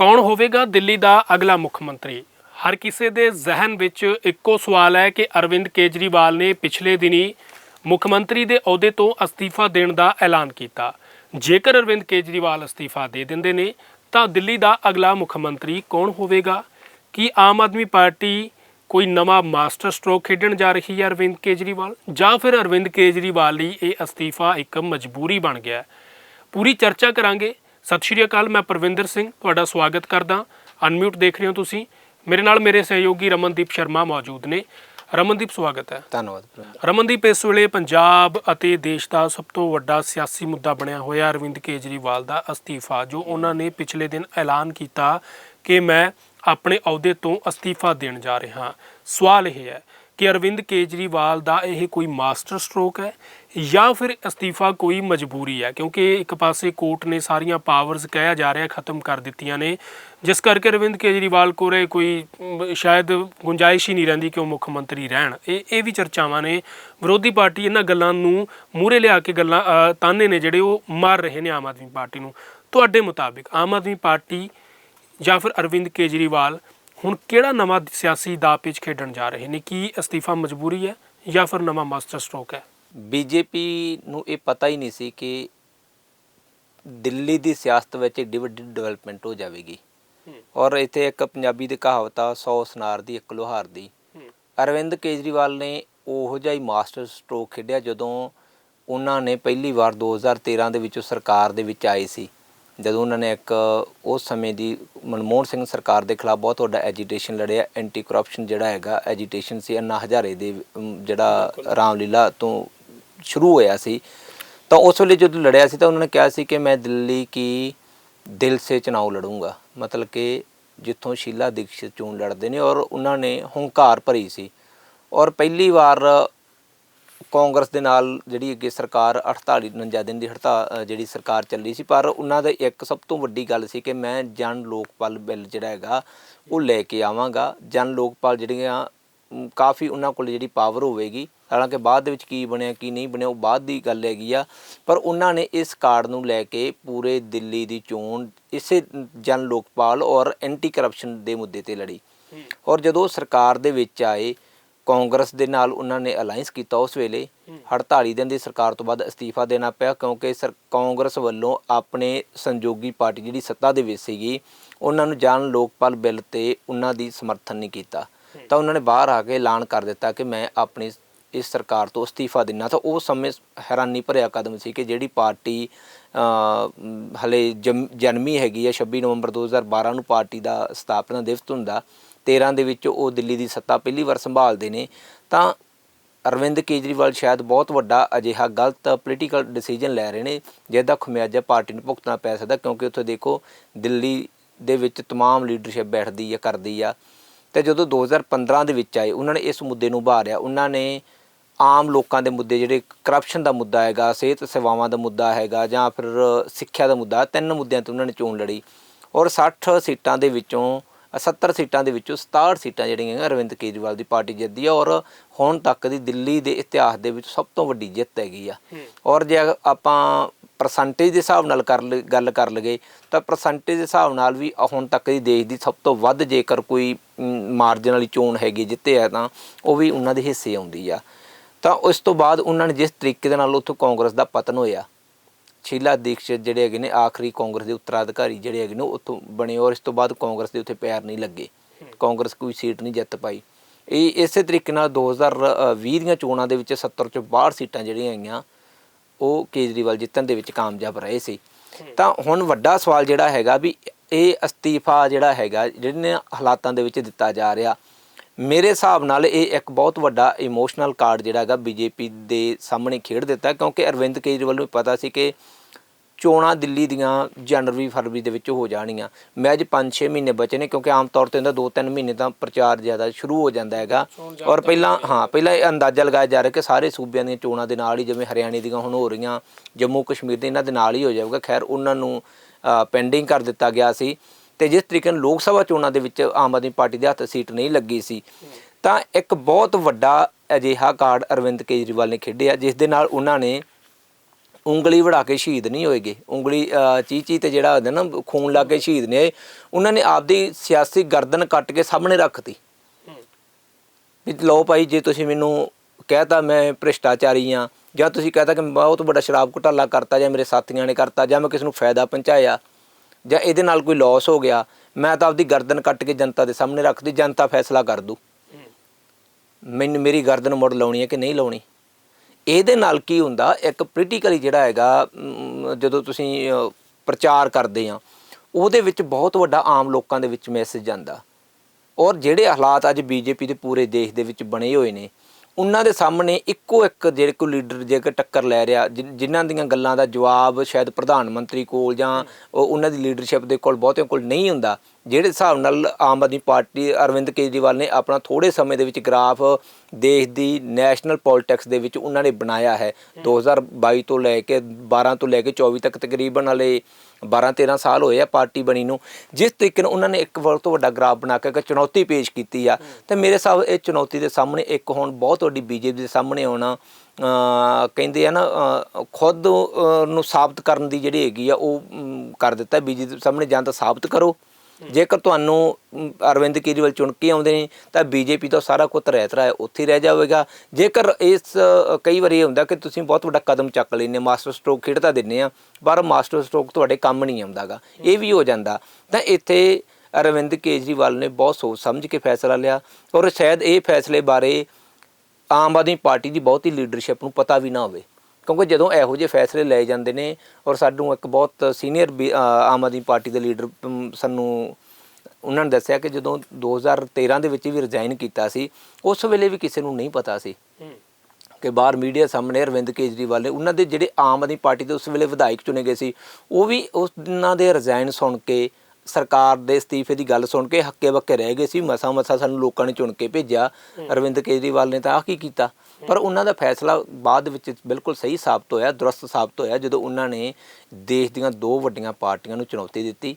ਕੌਣ ਹੋਵੇਗਾ ਦਿੱਲੀ ਦਾ ਅਗਲਾ ਮੁੱਖ ਮੰਤਰੀ? ਹਰ ਕਿਸੇ ਦੇ ਜ਼ਿਹਨ ਵਿੱਚ ਇੱਕੋ ਸਵਾਲ ਹੈ ਕਿ ਅਰਵਿੰਦ ਕੇਜਰੀਵਾਲ ਨੇ ਪਿਛਲੇ ਦਿਨੀ ਮੁੱਖ ਮੰਤਰੀ ਦੇ ਅਹੁਦੇ ਤੋਂ ਅਸਤੀਫਾ ਦੇਣ ਦਾ ਐਲਾਨ ਕੀਤਾ। ਜੇਕਰ ਅਰਵਿੰਦ ਕੇਜਰੀਵਾਲ ਅਸਤੀਫਾ ਦੇ ਦਿੰਦੇ ਨੇ, ਤਾਂ ਦਿੱਲੀ ਦਾ ਅਗਲਾ ਮੁੱਖ ਮੰਤਰੀ ਕੌਣ ਹੋਵੇਗਾ? ਕੀ ਆਮ ਆਦਮੀ ਪਾਰਟੀ ਕੋਈ ਨਵਾਂ ਮਾਸਟਰ ਸਟ੍ਰੋਕ ਖੇਡਣ ਜਾ ਰਹੀ ਹੈ ਅਰਵਿੰਦ ਕੇਜਰੀਵਾਲ? ਜਾਂ ਫਿਰ ਅਰਵਿੰਦ ਕੇਜਰੀਵਾਲ ਲਈ ਇਹ ਅਸਤੀਫਾ ਇੱਕ ਮਜਬੂਰੀ ਬਣ ਗਿਆ ਪੂਰੀ ਚਰਚਾ ਕਰਾਂਗੇ। ਸਤਿ ਸ਼੍ਰੀ ਅਕਾਲ ਮੈਂ ਪਰਵਿੰਦਰ ਸਿੰਘ ਤੁਹਾਡਾ ਸਵਾਗਤ ਕਰਦਾ ਅਨਮਿਊਟ ਦੇਖ ਰਹੇ ਹੋ ਤੁਸੀਂ। ਮੇਰੇ ਨਾਲ ਮੇਰੇ ਸਹਿਯੋਗੀ ਰਮਨਦੀਪ ਸ਼ਰਮਾ ਮੌਜੂਦ ਨੇ। ਰਮਨਦੀਪ ਸਵਾਗਤ ਹੈ। ਧੰਨਵਾਦ ਰਮਨਦੀਪ ਇਸ ਵੇਲੇ ਪੰਜਾਬ ਅਤੇ ਦੇਸ਼ ਦਾ ਸਭ ਤੋਂ ਵੱਡਾ ਸਿਆਸੀ ਮੁੱਦਾ ਬਣਿਆ ਹੋਇਆ ਅਰਵਿੰਦ ਕੇਜਰੀਵਾਲ ਦਾ ਅਸਤੀਫਾ ਜੋ ਉਹਨਾਂ ਨੇ ਪਿਛਲੇ ਦਿਨ ਐਲਾਨ ਕੀਤਾ ਕਿ ਮੈਂ ਆਪਣੇ ਅਹੁਦੇ ਤੋਂ ਅਸਤੀਫਾ ਦੇਣ ਜਾ ਰਿਹਾ ਸਵਾਲ ਇਹ ਹੈ ਕਿ ਅਰਵਿੰਦ ਕੇਜਰੀਵਾਲ ਦਾ ਇਹ ਕੋਈ ਮਾਸਟਰ ਸਟ੍ਰੋਕ ਹੈ? ਜਾਂ ਫਿਰ ਅਸਤੀਫਾ ਕੋਈ ਮਜਬੂਰੀ ਹੈ? ਕਿਉਂਕਿ ਇੱਕ ਪਾਸੇ ਕੋਰਟ ਨੇ ਸਾਰੀਆਂ ਪਾਵਰਸ ਕਹਿਆ ਜਾ ਰਿਹਾ ਖਤਮ ਕਰ ਦਿੱਤੀਆਂ ਨੇ। ਜਿਸ ਕਰਕੇ ਅਰਵਿੰਦ ਕੇਜਰੀਵਾਲ ਕੋਲੇ ਕੋਈ ਸ਼ਾਇਦ ਗੁੰਜਾਇਸ਼ ਹੀ ਨਹੀਂ ਰਹਿੰਦੀ ਕਿ ਉਹ ਮੁੱਖ ਮੰਤਰੀ ਰਹਿਣ। ਇਹ ਇਹ ਵੀ ਚਰਚਾਵਾਂ ਨੇ। ਵਿਰੋਧੀ ਪਾਰਟੀ ਇਹਨਾਂ ਗੱਲਾਂ ਨੂੰ ਮੂਹਰੇ ਲਿਆ ਕੇ ਗੱਲਾਂ ਤਾਨੇ ਨੇ ਜਿਹੜੇ ਉਹ ਮਾਰ ਰਹੇ ਨੇ ਆਮ ਆਦਮੀ ਪਾਰਟੀ ਨੂੰ। ਤੁਹਾਡੇ ਮੁਤਾਬਿਕ ਆਮ ਆਦਮੀ ਪਾਰਟੀ ਜਾਂ ਫਿਰ ਅਰਵਿੰਦ ਕੇਜਰੀਵਾਲ ਹੁਣ ਕਿਹੜਾ ਨਵਾਂ ਸਿਆਸੀ ਦਾਅਪੇਚ ਖੇਡਣ ਜਾ ਰਹੇ ਨੇ? ਕੀ ਅਸਤੀਫਾ ਮਜਬੂਰੀ ਹੈ ਜਾਂ ਫਿਰ ਨਵਾਂ ਮਾਸਟਰ ਸਟ੍ਰੋਕ ਹੈ? ਬੀਜੇਪੀ ਨੂੰ ਇਹ ਪਤਾ ਹੀ ਨਹੀਂ ਸੀ ਕਿ ਦਿੱਲੀ ਦੀ ਸਿਆਸਤ ਵਿੱਚ ਏਡੀ ਵੱਡੀ ਡਿਵੈਲਪਮੈਂਟ ਹੋ ਜਾਵੇਗੀ। ਔਰ ਇੱਥੇ ਇੱਕ ਪੰਜਾਬੀ ਦੀ ਕਹਾਵਤ ਆ 100 ਸਨਾਰ ਦੀ ਇੱਕ ਲੋਹਾਰ ਦੀ। ਅਰਵਿੰਦ ਕੇਜਰੀਵਾਲ ਨੇ ਉਹੋ ਜਿਹਾ ਹੀ ਮਾਸਟਰ ਸਟ੍ਰੋਕ ਖੇਡਿਆ ਜਦੋਂ ਉਹਨਾਂ ਨੇ ਪਹਿਲੀ ਵਾਰ 2013 ਦੇ ਵਿੱਚ ਸਰਕਾਰ ਦੇ ਵਿੱਚ ਆਏ ਸੀ। ਜਦੋਂ ਉਹਨਾਂ ਨੇ ਇੱਕ ਉਸ ਸਮੇਂ ਦੀ ਮਨਮੋਹਨ ਸਿੰਘ ਸਰਕਾਰ ਦੇ ਖਿਲਾਫ ਬਹੁਤ ਵੱਡਾ ਐਜੀਟੇਸ਼ਨ ਲੜਿਆ। ਐਂਟੀ ਕਰਪਸ਼ਨ ਜਿਹੜਾ ਹੈਗਾ ਐਜੀਟੇਸ਼ਨ ਸੀ ਅੰਨਾ ਹਜ਼ਾਰੇ ਦੇ ਜਿਹੜਾ ਰਾਮਲੀਲਾ ਤੋਂ ਸ਼ੁਰੂ ਹੋਇਆ ਸੀ, ਤਾਂ ਉਸ ਵੇਲੇ ਜਦੋਂ ਲੜਿਆ ਸੀ ਤਾਂ ਉਹਨਾਂ ਨੇ ਕਿਹਾ ਸੀ ਕਿ ਮੈਂ ਦਿੱਲੀ ਕੀ ਦਿਲ ਸੇ ਚੁਣਾਵ ਲੜੂੰਗਾ। ਮਤਲਬ ਕਿ ਜਿੱਥੋਂ ਸ਼ੀਲਾ ਦੀਕਸ਼ਿਤ ਚੋਣ ਲੜਦੇ ਨੇ ਔਰ ਉਹਨਾਂ ਨੇ ਹੰਕਾਰ ਭਰੀ ਸੀ। ਔਰ ਪਹਿਲੀ ਵਾਰ ਕਾਂਗਰਸ ਦੇ ਨਾਲ ਜਿਹੜੀ ਅੱਗੇ ਸਰਕਾਰ 48 49 ਦਿਨ ਦੀ ਹੜਤਾਲ ਜਿਹੜੀ ਸਰਕਾਰ ਚੱਲੀ ਸੀ, ਪਰ ਉਹਨਾਂ ਦਾ ਇੱਕ ਸਭ ਤੋਂ ਵੱਡੀ ਗੱਲ ਸੀ ਕਿ ਮੈਂ ਜਨ ਲੋਕਪਾਲ ਬਿੱਲ ਜਿਹੜਾ ਹੈਗਾ, ਉਹ ਲੈ ਕੇ ਆਵਾਂਗਾ। ਜਨ ਲੋਕਪਾਲ ਜਿਹੜੀਆਂ ਕਾਫੀ ਉਹਨਾਂ ਕੋਲ ਜਿਹੜੀ ਪਾਵਰ ਹੋਵੇਗੀ ਹਾਲਾਂਕਿ ਬਾਅਦ ਦੇ ਵਿੱਚ ਕੀ ਬਣਿਆ, ਕੀ ਨਹੀਂ ਬਣਿਆ, ਉਹ ਬਾਅਦ ਦੀ ਗੱਲ ਹੈਗੀ ਆ। ਪਰ ਉਹਨਾਂ ਨੇ ਇਸ ਕਾਰਡ ਨੂੰ ਲੈ ਕੇ ਪੂਰੇ ਦਿੱਲੀ ਦੀ ਚੋਣ, ਇਸੇ ਜਨ ਲੋਕਪਾਲ ਔਰ ਐਂਟੀ ਕਰਪਸ਼ਨ ਦੇ ਮੁੱਦੇ ਤੇ ਲੜੀ। ਔਰ ਜਦੋਂ ਸਰਕਾਰ ਦੇ ਵਿੱਚ ਆਏ, ਕਾਂਗਰਸ ਦੇ ਨਾਲ ਉਹਨਾਂ ਨੇ ਅਲਾਈਅੰਸ ਕੀਤਾ ਉਸ ਵੇਲੇ 48 ਦਿਨ ਦੀ ਸਰਕਾਰ ਤੋਂ ਬਾਅਦ ਅਸਤੀਫਾ ਦੇਣਾ ਪਿਆ, ਕਿਉਂਕਿ ਸਰ, ਕਾਂਗਰਸ ਵੱਲੋਂ ਆਪਣੇ ਸੰਯੋਗੀ ਪਾਰਟੀ ਜਿਹੜੀ ਸੱਤਾ ਦੇ ਵਿੱਚ ਸੀਗੀ, ਉਹਨਾਂ ਨੂੰ ਜਨ ਲੋਕਪਾਲ ਬਿੱਲ ਤੇ ਉਹਨਾਂ ਦੀ ਸਮਰਥਨ ਨਹੀਂ ਕੀਤਾ। ਤਾਂ ਉਹਨਾਂ ਨੇ ਬਾਹਰ ਆ ਕੇ ਐਲਾਨ ਕਰ ਦਿੱਤਾ ਕਿ ਮੈਂ ਆਪਣੀ ਇਸ ਸਰਕਾਰ ਤੋਂ ਅਸਤੀਫਾ ਦਿੰਨਾ ਤਾਂ ਉਹ ਸਮੇਂ ਹੈਰਾਨੀ ਭਰਿਆ ਕਦਮ ਸੀ ਕਿ ਜਿਹੜੀ ਪਾਰਟੀ ਅ, ਮ, ਹਲੇ ਜਮ- ਜਨਮੀ ਹੈਗੀ ਹੈ 26 ਨਵੰਬਰ 2012 ਨੂੰ ਪਾਰਟੀ ਦਾ ਸਥਾਪਨਾ ਦਿਵਸ ਹੁੰਦਾ 13 ਦੇ ਵਿੱਚ ਉਹ ਦਿੱਲੀ ਦੀ ਸੱਤਾ ਪਹਿਲੀ ਵਾਰ ਸੰਭਾਲਦੇ ਨੇ ਤਾਂ ਅਰਵਿੰਦ ਕੇਜਰੀਵਾਲ ਸ਼ਾਇਦ ਬਹੁਤ ਵੱਡਾ ਅਜਿਹਾ ਗਲਤ ਪੋਲੀਟੀਕਲ ਡਿਸੀਜਨ ਲੈ ਰਹੇ ਨੇ ਜਿਹਦਾ ਖਮਿਆਜਾ ਪਾਰਟੀ ਨੂੰ ਭੁਗਤਣਾ ਪੈ ਸਕਦਾ ਕਿਉਂਕਿ ਉੱਥੇ ਦੇਖੋ ਦਿੱਲੀ ਦੇ ਵਿੱਚ तमाम ਲੀਡਰਸ਼ਿਪ ਬੈਠਦੀ ਹੈ ਕਰਦੀ ਆ ਤੇ ਜਦੋਂ 2015 ਦੇ ਵਿੱਚ ਆਏ ਉਹਨਾਂ ਨੇ ਇਸ ਮੁੱਦੇ ਨੂੰ ਉਭਾਰਿਆ ਉਹਨਾਂ ਨੇ ਆਮ ਲੋਕਾਂ ਦੇ ਮੁੱਦੇ ਜਿਹੜੇ ਕਰਪਸ਼ਨ ਦਾ ਮੁੱਦਾ ਹੈਗਾ ਸਿਹਤ ਸੇਵਾਵਾਂ ਦਾ ਮੁੱਦਾ ਹੈਗਾ ਜਾਂ ਫਿਰ ਸਿੱਖਿਆ ਦਾ ਮੁੱਦਾ ਤਿੰਨ ਮੁੱਦਿਆਂ ਤੇ ਉਹਨਾਂ ਨੇ ਚੋਣ ਲੜੀ ਔਰ 60 ਸੀਟਾਂ ਦੇ ਵਿੱਚੋਂ ਅ, 70 ਸੀਟਾਂ ਦੇ ਵਿੱਚੋਂ 67 ਸੀਟਾਂ ਜਿਹੜੀਆਂ ਹੈਗੀਆਂ ਅਰਵਿੰਦ ਕੇਜਰੀਵਾਲ ਦੀ ਪਾਰਟੀ ਜਿੱਤਦੀ ਆ ਔਰ ਹੁਣ ਤੱਕ ਦੀ ਦਿੱਲੀ ਦੇ ਇਤਿਹਾਸ ਦੇ ਵਿੱਚ ਸਭ ਤੋਂ ਵੱਡੀ ਜਿੱਤ ਹੈਗੀ ਆ। ਔਰ ਜੇ ਆਪਾਂ ਪਰਸੈਂਟੇਜ ਦੇ ਹਿਸਾਬ ਨਾਲ ਕਰ ਗੱਲ ਕਰ ਲਗੇ ਤਾਂ ਪਰਸੈਂਟੇਜ ਦੇ ਹਿਸਾਬ ਨਾਲ ਵੀ ਹੁਣ ਤੱਕ ਦੀ ਦੇਸ਼ ਦੀ ਸਭ ਤੋਂ ਵੱਧ ਜੇਕਰ ਕੋਈ ਮਾਰਜਨ ਵਾਲੀ ਚੋਣ ਹੈਗੀ ਜਿੱਤੇ ਆ ਤਾਂ ਉਹ ਵੀ ਉਹਨਾਂ ਦੇ ਹਿੱਸੇ ਆਉਂਦੀ ਆ। ਤਾਂ ਉਸ ਤੋਂ ਬਾਅਦ ਉਹਨਾਂ ਨੇ ਜਿਸ ਤਰੀਕੇ ਦੇ ਨਾਲ ਉੱਥੋਂ ਕਾਂਗਰਸ ਦਾ ਪਤਨ ਹੋਇਆ, ਸ਼ੀਲਾ ਦੀਕਸ਼ਿਤ ਜਿਹੜੇ ਹੈਗੇ ਨੇ ਆਖਰੀ ਕਾਂਗਰਸ ਦੇ ਉੱਤਰਾਧਿਕਾਰੀ ਜਿਹੜੇ ਹੈਗੇ ਨੇ ਉਹ ਉੱਥੋਂ ਬਣੇ ਔਰ ਇਸ ਤੋਂ ਬਾਅਦ ਕਾਂਗਰਸ ਦੇ ਉੱਤੇ ਪੈਰ ਨਹੀਂ ਲੱਗੇ। ਕਾਂਗਰਸ ਕੋਈ ਸੀਟ ਨਹੀਂ ਜਿੱਤ ਪਾਈ। ਇਹ ਇਸੇ ਤਰੀਕੇ ਨਾਲ 2020 ਦੀਆਂ ਚੋਣਾਂ ਦੇ ਵਿੱਚ 70 ਚੋਂ 62 ਸੀਟਾਂ ਜਿਹੜੀਆਂ ਆਈਆਂ ਉਹ ਕੇਜਰੀਵਾਲ ਜਿੱਤਣ ਦੇ ਵਿੱਚ ਕਾਮਯਾਬ ਰਹੇ ਸੀ। ਤਾਂ ਹੁਣ ਵੱਡਾ ਸਵਾਲ ਜਿਹੜਾ ਹੈਗਾ ਵੀ ਇਹ ਅਸਤੀਫਾ ਜਿਹੜਾ ਹੈਗਾ ਜਿਹੜੇ ਹਾਲਾਤਾਂ ਦੇ ਵਿੱਚ ਦਿੱਤਾ ਜਾ ਰਿਹਾ ਮੇਰੇ ਹਿਸਾਬ ਨਾਲ ਇਹ ਇੱਕ ਬਹੁਤ ਵੱਡਾ ਇਮੋਸ਼ਨਲ ਕਾਰਡ ਜਿਹੜਾ ਹੈਗਾ ਬੀਜੇਪੀ ਦੇ ਸਾਹਮਣੇ ਖੇਡ ਦਿੱਤਾ ਕਿਉਂਕਿ ਅਰਵਿੰਦ ਕੇਜਰੀਵਾਲ ਨੂੰ ਪਤਾ ਸੀ ਕਿ ਚੋਣਾਂ ਦਿੱਲੀ ਦੀਆਂ ਜਨਵਰੀ ਫਰਵਰੀ ਦੇ ਵਿੱਚ ਹੋ ਜਾਣੀਆਂ। ਮੈਂ ਅੱਜ 5-6 ਮਹੀਨੇ ਬਚੇ ਨੇ ਕਿਉਂਕਿ ਆਮ ਤੌਰ ਤੇ ਹੁੰਦਾ 2-3 ਮਹੀਨੇ ਤਾਂ ਪ੍ਰਚਾਰ ਜ਼ਿਆਦਾ ਸ਼ੁਰੂ ਹੋ ਜਾਂਦਾ ਹੈਗਾ। ਔਰ ਪਹਿਲਾਂ ਹਾਂ। ਪਹਿਲਾਂ ਇਹ ਅੰਦਾਜ਼ਾ ਲਗਾਇਆ ਜਾ ਰਿਹਾ ਕਿ ਸਾਰੇ ਸੂਬਿਆਂ ਦੀਆਂ ਚੋਣਾਂ ਦੇ ਨਾਲ ਹੀ ਜਿਵੇਂ ਹਰਿਆਣੇ ਦੀਆਂ ਹੁਣ ਹੋ ਰਹੀਆਂ ਜੰਮੂ ਕਸ਼ਮੀਰ ਦੇ ਇਹਨਾਂ ਦੇ ਨਾਲ ਹੀ ਹੋ ਜਾਊਗਾ। ਖੈਰ ਉਹਨਾਂ ਨੂੰ ਪੈਂਡਿੰਗ ਕਰ ਦਿੱਤਾ ਗਿਆ ਸੀ। ਤੇ ਜਿਸ ਤਰੀਕੇ ਨਾਲ ਲੋਕ ਸਭਾ ਚੋਣਾਂ ਦੇ ਵਿੱਚ ਆਮ ਆਦਮੀ ਪਾਰਟੀ ਦੇ ਹੱਥ ਸੀਟ ਨਹੀਂ ਲੱਗੀ ਸੀ ਤਾਂ ਇੱਕ ਬਹੁਤ ਵੱਡਾ ਅਜਿਹਾ ਕਾਰਡ ਅਰਵਿੰਦ ਕੇਜਰੀਵਾਲ ਨੇ ਖੇਡਿਆ ਜਿਸ ਦੇ ਨਾਲ ਉਹਨਾਂ ਨੇ ਉਂਗਲੀ ਵੜਾ ਕੇ ਸ਼ਹੀਦ ਨਹੀਂ ਹੋਏਗੇ। ਉਂਗਲੀ ਅਹ, ਚੀਚੀ ਤੇ ਜਿਹੜਾ ਹੁੰਦਾ ਨਾ ਖੂਨ ਲਾ ਕੇ ਸ਼ਹੀਦ ਨੇ ਉਹਨਾਂ ਨੇ ਆਪਦੀ ਸਿਆਸੀ ਗਰਦਨ ਕੱਟ ਕੇ ਸਾਹਮਣੇ ਰੱਖਤੀ ਵੀ ਲਓ ਭਾਈ ਜੇ ਤੁਸੀਂ ਮੈਨੂੰ ਕਹਿਤਾ ਮੈਂ ਭ੍ਰਿਸ਼ਟਾਚਾਰੀ ਆ ਜਾਂ ਤੁਸੀਂ ਕਹਤਾ ਕਿ ਮੈਂ ਬਹੁਤ ਵੱਡਾ ਸ਼ਰਾਬ ਘੁਟਾਲਾ ਕਰਤਾ ਜਾਂ ਮੇਰੇ ਸਾਥੀਆਂ ਨੇ ਕਰਤਾ ਜਾਂ ਮੈਂ ਕਿਸ ਨੂੰ ਫਾਇਦਾ ਪਹੁੰਚਾਇਆ ਜਾਂ ਇਹਦੇ ਨਾਲ ਕੋਈ ਲਾਸ ਹੋ ਗਿਆ, ਮੈਂ ਤਾਂ ਆਪਦੀ ਗਰਦਨ ਕੱਟ ਕੇ ਜਨਤਾ ਦੇ ਸਾਹਮਣੇ ਰੱਖਦੀ, ਜਨਤਾ ਫੈਸਲਾ ਕਰ ਦੂ। ਮੈਨੂੰ ਮੇਰੀ ਗਰਦਨ ਮੁੜ ਲਾਉਣੀ ਹੈ ਕਿ ਨਹੀਂ ਲਾਉਣੀ? ਇਹਦੇ ਨਾਲ ਕੀ ਹੁੰਦਾ, ਇੱਕ ਪੋਲੀਟੀਕਲੀ ਜਿਹੜਾ ਹੈਗਾ ਜਦੋਂ ਤੁਸੀਂ ਪ੍ਰਚਾਰ ਕਰਦੇ ਆ, ਉਹਦੇ ਵਿੱਚ ਬਹੁਤ ਵੱਡਾ ਆਮ ਲੋਕਾਂ ਦੇ ਵਿੱਚ ਮੈਸੇਜ ਜਾਂਦਾ। ਔਰ ਜਿਹੜੇ ਹਾਲਾਤ ਅੱਜ ਬੀਜੇਪੀ ਦੇ ਪੂਰੇ ਦੇਸ਼ ਦੇ ਵਿੱਚ ਬਣੇ ਹੋਏ ਨੇ ਉਹਨਾਂ ਦੇ ਸਾਹਮਣੇ ਇੱਕੋ ਇੱਕ ਜਿਹੜੇ ਕੋਈ ਲੀਡਰ, ਜੇਕਰ ਟੱਕਰ ਲੈ ਰਿਹਾ, ਜਿ- ਜਿਨ੍ਹਾਂ ਦੀਆਂ ਗੱਲਾਂ ਦਾ ਜਵਾਬ ਸ਼ਾਇਦ ਪ੍ਰਧਾਨ ਮੰਤਰੀ ਕੋਲ ਜਾਂ ਉਹਨਾਂ ਦੀ ਲੀਡਰਸ਼ਿਪ ਦੇ ਕੋਲ ਬਹੁਤਿਆਂ ਕੋਲ ਨਹੀਂ ਹੁੰਦਾ ਜਿਹੜੇ ਹਿਸਾਬ ਨਾਲ ਆਮ ਆਦਮੀ ਪਾਰਟੀ ਅਰਵਿੰਦ ਕੇਜਰੀਵਾਲ ਨੇ ਆਪਣਾ ਥੋੜੇ ਸਮੇਂ ਦੇ ਵਿੱਚ ਗ੍ਰਾਫ ਦੇਸ਼ ਦੀ ਨੈਸ਼ਨਲ ਪੋਲਿਟਿਕਸ ਦੇ ਵਿੱਚ ਉਹਨਾਂ ਨੇ ਬਣਾਇਆ ਹੈ। 2022 ਤੋਂ ਲੈ ਕੇ 12 ਤੋਂ ਲੈ ਕੇ 24 ਤੱਕ ਤਕਰੀਬਨ ਹਲੇ 12 13 ਸਾਲ ਹੋਏ ਆ ਪਾਰਟੀ ਬਣੀ ਨੂੰ। ਜਿਸ ਤਰੀਕੇ ਨਾਲ ਉਹਨਾਂ ਨੇ ਇੱਕ ਵਰਤ ਤੋਂ ਵੱਡਾ ਗ੍ਰਾਫ ਬਣਾ ਕੇ ਇੱਕ ਚੁਣੌਤੀ ਪੇਸ਼ ਕੀਤੀ ਆ। ਤੇ ਮੇਰੇ ਹਿਸਾਬ ਇਹ ਚੁਣੌਤੀ ਦੇ ਸਾਹਮਣੇ ਇੱਕ ਹੁਣ ਬਹੁਤ ਵੱਡੀ ਬੀਜੇਪੀ ਦੇ ਸਾਹਮਣੇ ਆਉਣਾ ਕਹਿੰਦੇ ਆ ਨਾ ਖੁਦ ਨੂੰ ਸਾਬਤ ਕਰਨ ਦੀ ਜਿਹੜੀ ਹੈਗੀ ਆ ਉਹ ਕਰ ਦਿੱਤਾ ਬੀਜੇਪੀ ਦੇ ਸਾਹਮਣੇ ਜਾਂ ਤਾਂ ਸਾਬਤ ਕਰੋ। ਜੇਕਰ ਤੁਹਾਨੂੰ ਅਰਵਿੰਦ ਕੇਜਰੀਵਾਲ ਚੁਣ ਕੇ ਆਉਂਦੇ ਨੇ, ਤਾਂ ਬੀਜੇਪੀ ਤੋਂ ਸਾਰਾ ਕੁਝ ਰਹਿਤ ਹੈ ਉੱਥੇ ਹੀ ਰਹਿ ਜਾਵੇਗਾ। ਜੇਕਰ ਇਸ ਕਈ ਵਾਰੀ ਇਹ ਹੁੰਦਾ ਕਿ ਤੁਸੀਂ ਬਹੁਤ ਵੱਡਾ ਕਦਮ ਚੱਕ ਲੈਂਦੇ ਮਾਸਟਰ ਸਟ੍ਰੋਕ ਖੇਡਦਾ ਦਿੰਦੇ ਆ, ਪਰ ਮਾਸਟਰ ਸਟ੍ਰੋਕ ਤੁਹਾਡੇ ਕੰਮ ਨਹੀਂ ਆਉਂਦਾਗਾ। ਇਹ ਵੀ ਹੋ ਜਾਂਦਾ। ਤਾਂ ਇੱਥੇ ਅਰਵਿੰਦ ਕੇਜਰੀਵਾਲ ਨੇ ਬਹੁਤ ਸੋਚ ਸਮਝ ਕੇ ਫੈਸਲਾ ਲਿਆ ਔਰ ਸ਼ਾਇਦ ਇਹ ਫੈਸਲੇ ਬਾਰੇ ਆਮ ਆਦਮੀ ਪਾਰਟੀ ਦੀ ਬਹੁਤੀ ਲੀਡਰਸ਼ਿਪ ਨੂੰ ਪਤਾ ਵੀ ਨਾ ਹੋਵੇ। ਕਿਉਂਕਿ ਜਦੋਂ ਇਹੋ ਜਿਹੇ ਫੈਸਲੇ ਲਏ ਜਾਂਦੇ ਨੇ ਔਰ ਸਾਨੂੰ ਇੱਕ ਬਹੁਤ ਸੀਨੀਅਰ ਆਮ ਆਦਮੀ ਪਾਰਟੀ ਦੇ ਲੀਡਰ ਸਾਨੂੰ ਉਹਨਾਂ ਨੇ ਦੱਸਿਆ ਕਿ ਜਦੋਂ 2013 ਦੇ ਵਿੱਚ ਵੀ ਰਿਜ਼ਾਈਨ ਕੀਤਾ ਸੀ ਉਸ ਵੇਲੇ ਵੀ ਕਿਸੇ ਨੂੰ ਨਹੀਂ ਪਤਾ ਸੀ ਕਿ ਬਾਹਰ ਮੀਡੀਆ ਸਾਹਮਣੇ ਅਰਵਿੰਦ ਕੇਜਰੀਵਾਲ ਨੇ ਉਹਨਾਂ ਦੇ ਜਿਹੜੇ ਆਮ ਆਦਮੀ ਪਾਰਟੀ ਦੇ ਉਸ ਵੇਲੇ ਵਿਧਾਇਕ ਚੁਣੇ ਗਏ ਸੀ ਉਹ ਵੀ ਉਹਨਾਂ ਦੇ ਰਿਜ਼ਾਈਨ ਸੁਣ ਕੇ ਸਰਕਾਰ ਦੇ ਅਸਤੀਫੇ ਦੀ ਗੱਲ ਸੁਣ ਕੇ ਹੱਕੇ ਬੱਕੇ ਰਹਿ ਗਏ ਸੀ ਮਸਾ ਮਸਾ ਸਾਨੂੰ ਲੋਕਾਂ ਨੇ ਚੁਣ ਕੇ ਭੇਜਿਆ। ਅਰਵਿੰਦ ਕੇਜਰੀਵਾਲ ਨੇ ਤਾਂ ਆਹ ਕੀ ਕੀਤਾ? ਪਰ ਉਹਨਾਂ ਦਾ ਫੈਸਲਾ ਬਾਅਦ ਵਿੱਚ ਬਿਲਕੁਲ ਸਹੀ ਸਾਬਤ ਹੋਇਆ ਦਰਸਤ ਸਾਬਤ ਹੋਇਆ ਜਦੋਂ ਉਹਨਾਂ ਨੇ ਦੇਸ਼ ਦੀਆਂ ਦੋ ਵੱਡੀਆਂ ਪਾਰਟੀਆਂ ਨੂੰ ਚੁਣੌਤੀ ਦਿੱਤੀ।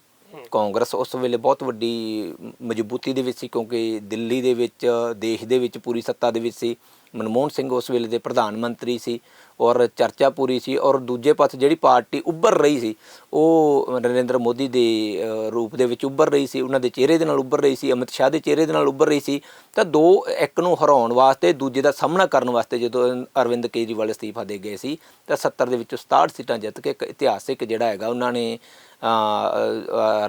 ਕਾਂਗਰਸ ਉਸ ਵੇਲੇ ਬਹੁਤ ਵੱਡੀ ਮਜ਼ਬੂਤੀ ਦੇ ਵਿੱਚ ਸੀ ਕਿਉਂਕਿ ਦਿੱਲੀ ਦੇ ਵਿੱਚ ਦੇਸ਼ ਦੇ ਵਿੱਚ ਪੂਰੀ ਸੱਤਾ ਦੇ ਵਿੱਚ ਸੀ। ਮਨਮੋਹਨ ਸਿੰਘ ਉਸ ਵੇਲੇ ਦੇ ਪ੍ਰਧਾਨ ਮੰਤਰੀ ਸੀ। ਔਰ ਚਰਚਾ ਪੂਰੀ ਸੀ ਔਰ ਦੂਜੇ ਪਾਸੇ ਜਿਹੜੀ ਪਾਰਟੀ ਉੱਭਰ ਰਹੀ ਸੀ, ਉਹ ਨਰਿੰਦਰ ਮੋਦੀ ਦੇ ਰੂਪ ਦੇ ਵਿੱਚ ਉੱਭਰ ਰਹੀ ਸੀ, ਉਹਨਾਂ ਦੇ ਚਿਹਰੇ ਦੇ ਨਾਲ ਉੱਭਰ ਰਹੀ ਸੀ, ਅਮਿਤ ਸ਼ਾਹ ਦੇ ਚਿਹਰੇ ਦੇ ਨਾਲ ਉੱਭਰ ਰਹੀ ਸੀ, ਤਾਂ ਦੋ ਇੱਕ ਨੂੰ ਹਰਾਉਣ ਵਾਸਤੇ, ਦੂਜੇ ਦਾ ਸਾਹਮਣਾ ਕਰਨ ਵਾਸਤੇ ਜਦੋਂ ਅਰਵਿੰਦ ਕੇਜਰੀਵਾਲ ਅਸਤੀਫਾ ਦੇ ਗਏ ਸੀ, ਤਾਂ 70 ਦੇ ਵਿੱਚੋਂ 67 ਸੀਟਾਂ ਜਿੱਤ ਕੇ ਇੱਕ ਇਤਿਹਾਸਿਕ ਜਿਹੜਾ ਹੈਗਾ, ਉਹਨਾਂ ਨੇ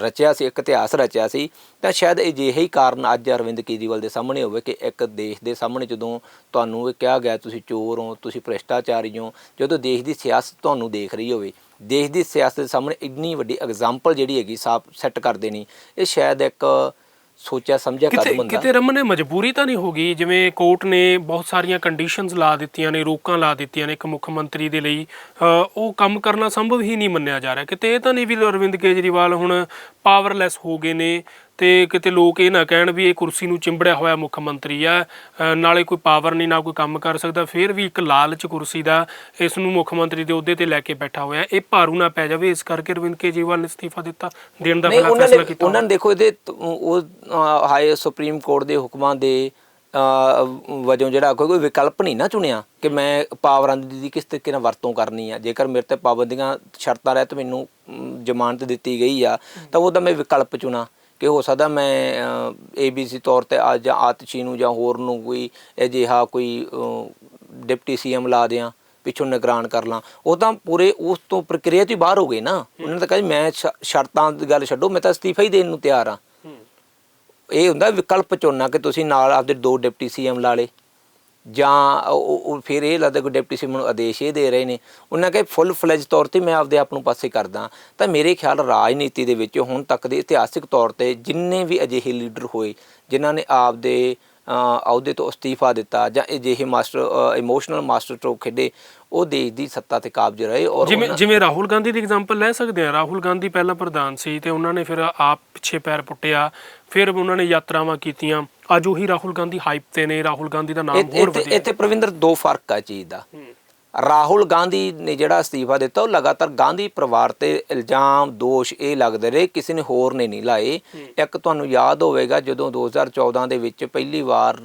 ਰਚਿਆ ਸੀ, ਇੱਕ ਇਤਿਹਾਸ ਰਚਿਆ ਸੀ। ਤਾਂ ਸ਼ਾਇਦ ਅਜਿਹੇ ਹੀ ਕਾਰਨ ਅੱਜ ਅਰਵਿੰਦ ਕੇਜਰੀਵਾਲ ਦੇ ਸਾਹਮਣੇ ਹੋਵੇ ਕਿ ਇੱਕ ਦੇਸ਼ ਦੇ ਸਾਹਮਣੇ ਜਦੋਂ ਤੁਹਾਨੂੰ ਇਹ ਕਿਹਾ ਗਿਆ, ਤੁਸੀਂ ਚੋਰ ਹੋ, ਤੁਸੀਂ ਭ੍ਰਿਸ਼ਟਾਚਾਰੀ ਹੋ, ਜਦੋਂ ਦੇਸ਼ ਦੀ ਸਿਆਸਤ ਤੁਹਾਨੂੰ ਦੇਖ ਰਹੀ ਹੋਵੇ, ਦੇਸ਼ ਦੀ ਸਿਆਸਤ ਦੇ ਸਾਹਮਣੇ ਇੰਨੀ ਵੱਡੀ ਐਗਜ਼ਾਮਪਲ ਜਿਹੜੀ ਹੈਗੀ, ਸਾਫ਼ ਸੈੱਟ ਕਰ ਦੇਣੀ ਇਹ ਸ਼ਾਇਦ ਇੱਕ ਸੋਚਿਆ ਸਮਝਿਆ ਕਿਤੇ ਕਦਮ ਹੁੰਦਾ। ਕਿਤੇ ਰਮਨ ਨੇ ਮਜਬੂਰੀ ਤਾਂ ਨਹੀਂ ਹੋ ਗਈ? ਜਿਵੇਂ ਕੋਰਟ ਨੇ ਬਹੁਤ ਸਾਰੀਆਂ ਕੰਡੀਸ਼ਨਸ ਲਾ ਦਿੱਤੀਆਂ ਨੇ ਰੋਕਾਂ ਲਾ ਦਿੱਤੀਆਂ ਨੇ ਇੱਕ ਮੁੱਖ ਮੰਤਰੀ ਦੇ ਲਈ। ਅ, ਉਹ ਕੰਮ ਕਰਨਾ ਸੰਭਵ ਹੀ ਨਹੀਂ ਮੰਨਿਆ ਜਾ ਰਿਹਾ। ਕਿਤੇ ਇਹ ਤਾਂ ਨਹੀਂ ਵੀ ਅਰਵਿੰਦ ਕੇਜਰੀਵਾਲ ਹੁਣ ਪਾਵਰਲੈਸ ਹੋ ਗਏ ਨੇ। ਤੇ ਕਿਤੇ ਲੋਕ ਇਹ ਨਾ ਕਹਿਣ ਵੀ ਇਹ ਕੁਰਸੀ ਨੂੰ ਚਿੰਬੜਿਆ ਹੋਇਆ ਮੁੱਖ ਮੰਤਰੀ ਆ। ਨਾਲੇ ਕੋਈ ਪਾਵਰ ਨਹੀਂ ਨਾ ਕੋਈ ਕੰਮ ਕਰ ਸਕਦਾ। ਫਿਰ ਵੀ ਇੱਕ ਲਾਲਚ ਕੁਰਸੀ ਦਾ ਇਸ ਨੂੰ ਮੁੱਖ ਮੰਤਰੀ ਦੇ ਅਹੁਦੇ ਤੇ ਲੈ ਕੇ ਬੈਠਾ ਹੋਇਆ। ਇਹ ਭਾਰੂ ਨਾ ਪੈ ਜਾਵੇ ਇਸ ਕਰਕੇ ਅਰਵਿੰਦ ਕੇਜਰੀਵਾਲ ਨੇ ਅਸਤੀਫਾ ਦਿੱਤਾ। ਦੇਣ ਦਾ ਫੈਸਲਾ ਕੀਤਾ ਉਹਨਾਂ ਨੇ ਦੇਖੋ ਇਹਦੇ ਉਹ ਹਾਈ ਸੁਪਰੀਮ ਕੋਰਟ ਦੇ ਹੁਕਮਾਂ ਦੇ ਵਜੋਂ ਜਿਹੜਾ ਕੋਈ ਕੋਈ ਵਿਕਲਪ ਨਹੀਂ ਨਾ ਚੁਣਿਆ ਕਿ ਮੈਂ ਪਾਵਰਾਂ ਦੀ ਕਿਸ ਤਰੀਕੇ ਨਾਲ ਵਰਤੋਂ ਕਰਨੀ ਆ। ਜੇਕਰ ਮੇਰੇ ਤੇ ਪਾਬੰਦੀਆਂ ਸ਼ਰਤਾਂ ਰਹਿਤ ਮੈਨੂੰ ਜ਼ਮਾਨਤ ਦਿੱਤੀ ਗਈ ਆ ਤਾਂ ਉਹਦਾ ਮੈਂ ਵਿਕਲਪ ਚੁਣਾ। ਕਿ ਹੋ ਸਕਦਾ ਮੈਂ ਏਬੀਸੀ ਤੌਰ ਤੇ ਆ ਜਾਂ ਆਤਸ਼ੀ ਨੂੰ ਜਾਂ ਹੋਰ ਨੂੰ ਕੋਈ ਅਜਿਹਾ ਕੋਈ ਡਿਪਟੀ ਸੀਐਮ ਲਾ ਦਿਆਂ ਪਿੱਛੋਂ ਨਿਗਰਾਨ ਕਰ ਲਾਂ। ਉਹ ਤਾਂ ਪੂਰੇ ਉਸ ਤੋਂ ਪ੍ਰਕਿਰਿਆ ਤੋਂ ਬਾਹਰ ਹੋ ਗਏ ਨਾ। ਉਹਨਾਂ ਨੇ ਤਾਂ ਕਹਿੰਦੇ ਮੈਂ ਸ਼ਰਤਾਂ ਦੀ ਗੱਲ ਛੱਡੋ ਮੈਂ ਤਾਂ ਅਸਤੀਫਾ ਹੀ ਦੇਣ ਨੂੰ ਤਿਆਰ ਆ ਇਹ ਹੁੰਦਾ ਵਿਕਲਪ ਚੁਣਨਾ ਕਿ ਤੁਸੀਂ ਨਾਲ ਆਪਦੇ ਦੋ ਡਿਪਟੀ ਸੀਐਮ ਲਾ ਲੇ ਜਾਂ ਉਹ ਫਿਰ ਇਹ ਲੱਗਦਾ ਕਿ ਡਿਪਟੀ ਸੀਐਮ ਨੂੰ ਆਦੇਸ਼ ਇਹ ਦੇ ਰਹੇ ਨੇ। ਉਹਨਾਂ ਕਹੇ ਫੁੱਲ ਫਲੇਜ ਤੌਰ ਤੇ ਮੈਂ ਆਪਦੇ ਆਪ ਨੂੰ ਪਾਸੇ ਕਰਦਾ। ਤਾਂ ਮੇਰੇ ਖਿਆਲ ਰਾਜਨੀਤੀ ਦੇ ਵਿੱਚ ਹੁਣ ਤੱਕ ਦੇ ਇਤਿਹਾਸਿਕ ਤੌਰ ਤੇ ਜਿੰਨੇ ਵੀ ਅਜਿਹੇ ਲੀਡਰ ਹੋਏ ਜਿਨ੍ਹਾਂ ਨੇ ਆਪਦੇ ਅਹ, ਅਹੁਦੇ ਤੋਂ ਅਸਤੀਫਾ ਦਿੱਤਾ ਜਾਂ ਅਜਿਹੇ ਮਾਸਟਰ ਇਮੋਸ਼ਨਲ ਮਾਸਟਰ ਸਟ੍ਰੋਕ ਖੇਡੇ ਉਹ ਦੇਸ਼ ਦੀ ਸੱਤਾ ਤੇ ਕਾਬਜ ਰਹੇ ਔਰ ਜਿਵੇਂ ਜਿਵੇਂ ਰਾਹੁਲ ਗਾਂਧੀ ਦੀ ਐਗਜ਼ਾਮਪਲ ਲੈ ਸਕਦੇ ਆ ਰਾਹੁਲ ਗਾਂਧੀ ਪਹਿਲਾਂ ਪ੍ਰਧਾਨ ਸੀ ਤੇ ਉਹਨਾਂ ਨੇ ਫਿਰ ਆਪ ਪਿੱਛੇ ਪੈਰ ਪੁੱਟਿਆ ਫਿਰ ਉਹਨਾਂ ਨੇ ਯਾਤਰਾਵਾਂ ਕੀਤੀਆਂ। ਅੱਜ ਉਹੀ ਰਾਹੁਲ ਗਾਂਧੀ ਹਾਈਪ ਤੇ ਨੇ ਰਾਹੁਲ ਗਾਂਧੀ ਦਾ ਨਾਮ ਹੋਰ ਵਧਿਆ। ਇੱਥੇ ਪ੍ਰਵਿੰਦਰ ਦੋ ਫ਼ਰਕ ਆ ਚੀਜ਼ ਦਾ। ਰਾਹੁਲ ਗਾਂਧੀ ਨੇ ਜਿਹੜਾ ਅਸਤੀਫਾ ਦਿੱਤਾ ਉਹ ਲਗਾਤਾਰ ਗਾਂਧੀ ਪਰਿਵਾਰ ਤੇ ਇਲਜ਼ਾਮ ਦੋਸ਼ ਇਹ ਲੱਗਦੇ ਰਹੇ ਕਿਸੇ ਨੇ ਹੋਰ ਨੇ ਨਹੀਂ ਲਾਏ। ਇੱਕ ਤੁਹਾਨੂੰ ਯਾਦ ਹੋਵੇਗਾ ਜਦੋਂ 2014 ਦੇ ਵਿੱਚ ਪਹਿਲੀ ਵਾਰ